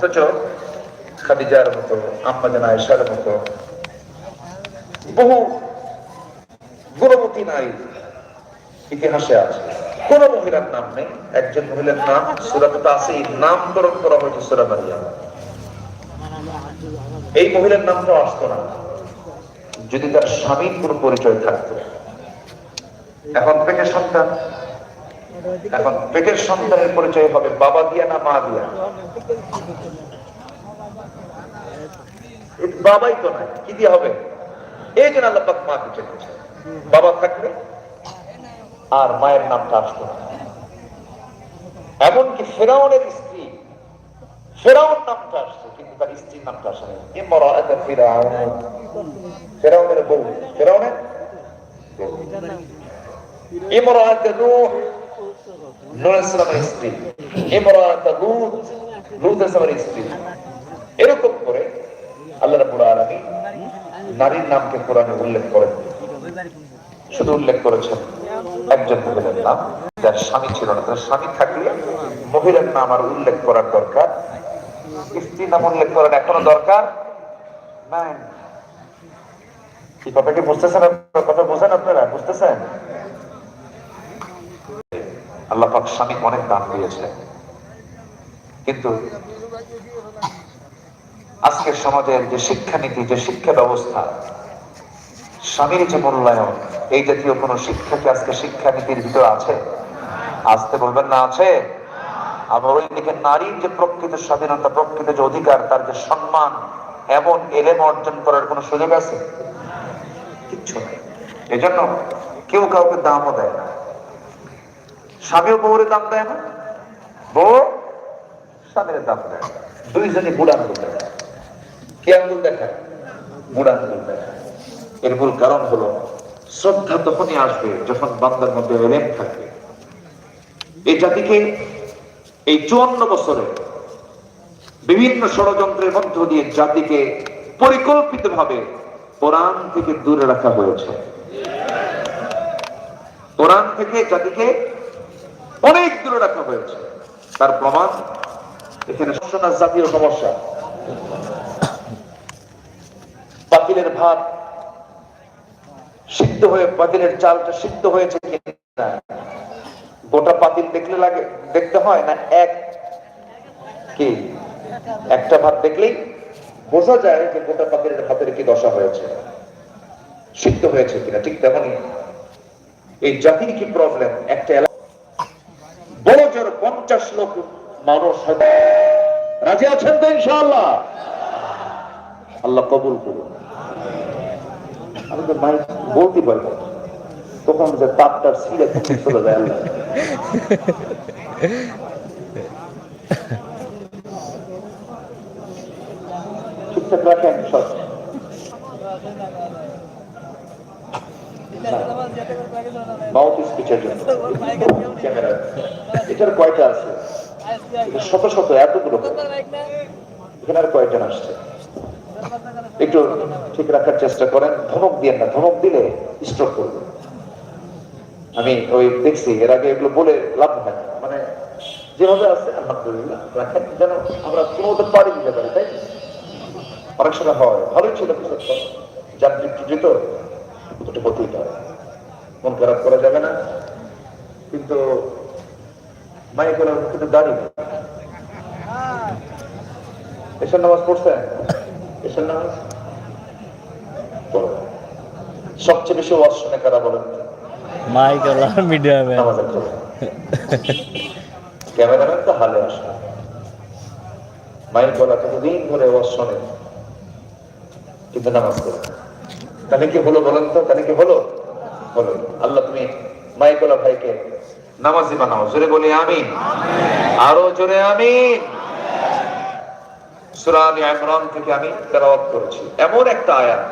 অথচ খাদিজার মতো, আম্মাজান আয়েশার মতো বহু গুণবতী নারী ইতিহাসে আছে। কোন মহিলার নাম নেই, একজন মহিলার নাম সুরাত তাসির নামকরণ করা হয়েছে সুরা মারিয়াম। এই মহিলার নামটা আসতো না। যদি তার স্বামীর কোন পরিচয় থাকতো। এখন থেকে সন্তান এখন পেটের সন্তানের পরিচয় হবে বাবা দিয়া না মা দিয়া? বাবাই তো নাই, কি দিয়ে হবে? এই জন্য আল্লাহ মা পিছিয়ে দিয়েছে বাবা থাকলে আর মায়ের নামটা আসতো না। এমনকি ফেরাউনের স্ত্রী, ফেরাউন নামটা আসছে, কিন্তু তার স্ত্রীর নামটা আসে না ফিরাউন। ফেরাউনের বউ ফেরাউনের বউ। ইমরাআত নূহ। আলাইহিস স্ত্রী লূত স্ত্রী এরকম করে আল্লাহ রাব্বুল আলামিন নারীর নামকে কোরআনে উল্লেখ করেন শুধু উল্লেখ করেছেন একজন মহিলার নাম যার স্বামী ছিল না তার স্বামী থাকলে মহিলার নাম আর উল্লেখ করার দরকার স্ত্রীর নাম উল্লেখ করার এখনও দরকার নাই কি কথা কি বুঝতেছেন? কথা বোঝেন আপনারা বুঝতেছেন আল্লাহ পাক স্বামী অনেক দান দিয়েছে কিন্তু আজকের সমাজের যে শিক্ষানীতি, যে শিক্ষা ব্যবস্থা, স্বামীর যে মূল্যায়ন, এই জাতীয় কোন শিক্ষা কি আজকে শিক্ষানীতির ভিতরে আছে? আসতে বলবেন না, আছে? আবার ওইদিকে নারীর যে প্রকৃত স্বাধীনতা, প্রকৃত যে অধিকার, তার যে সম্মান, এমন এলেম অর্জন করার কোন সুযোগ আছে? কিচ্ছু নেই। এজন্য কেউ কাউকে দামও দেয় না। স্বামীও বউরে দাম দেয় না, বউ স্বামীর দাম দেয় না। দুইজনই বুড়া আঙ্গুল দেয় কে আঙ্গুল দেখায়? বুড়া আঙ্গুল দেখায়। এর মূল কারণ হলো, শ্রদ্ধা তখনই আসবে যখন বান্দার মধ্যে এলেম থাকবে। এই জাতিকে এই চুয়ান্ন বছরে বিভিন্ন ষড়যন্ত্রের মধ্য দিয়ে জাতিকে পরিকল্পিত ভাবে কোরআন থেকে দূরে রাখা হয়েছে। কোরআন থেকে জাতিকে অনেক দূরে রাখা হয়েছে। তার প্রমাণ এখানে না জাতীয় সমস্যা। পাতিলের ভাত সিদ্ধ হয়ে পাতিলের চালটা সিদ্ধ হয়েছে গোটা পাতিল দেখলে লাগে, দেখতে হয় না এক? কি? একটা ভাত দেখলেই বোঝা যায় যে গোটা পাতিলের ভাতের কি দশা হয়েছে। সিদ্ধ হয়েছে কিনা, ঠিক তেমনই। এই জাতির কি প্রবলেম একটা পঞ্চাশ লোক মানুষ রাজি আছেন তো ইনশাআল্লাহ? আল্লাহ কবুল করুন। মাইক বলতে পারব তখন যে চলে যায় আল্লাহ। ঠিকঠাক রাখেন সব। জন্য? ক্যামেরা। এটার কয়টা আছে? শত শত, এতগুলো এখানে আর কয়জন আসছে? একটু ঠিক রাখার চেষ্টা করেন। ধমক দিয়ে না, ধমক দিলে স্ট্রোক করবে। আমি ওই দেখছি, এর আগে এগুলো বলে লাভ হয় মানে যেভাবে আছে, আলহামদুলিল্লাহ যেন আমরা কোনোতে পারি দিতে পারি তাই? অনেক সময় হয়, ভালোই ছিল। যান্ত্রিক ত্রুটি তো হতেই পারে। মন খারাপ করা যাবে না। কিন্তু মাইক হলো কিন্তু এসব নামাজ এসব নামাজ? সবচেয়ে বেশি ওয়াজ শুনে কারা বলেন? মাইক আল্লাহ মিডিয়া নামাজের ক্যামেরাম্যান তো হালে আসে। মাইক বলা কতদিন ধরে ওয়াজ শোনে। কিন্তু নামাজ পড়ে। তাহলে কি হলো বলেন তো? তাহলে কি হলো? হলো আল্লাহ তুমি মাইকলা ভাইকে নামাজি বানাও। জোরে বলি আমি আরও জোরে আমি সুরানি আমরান থেকে আমি তেলাওয়াত করেছি। এমন একটা আয়াত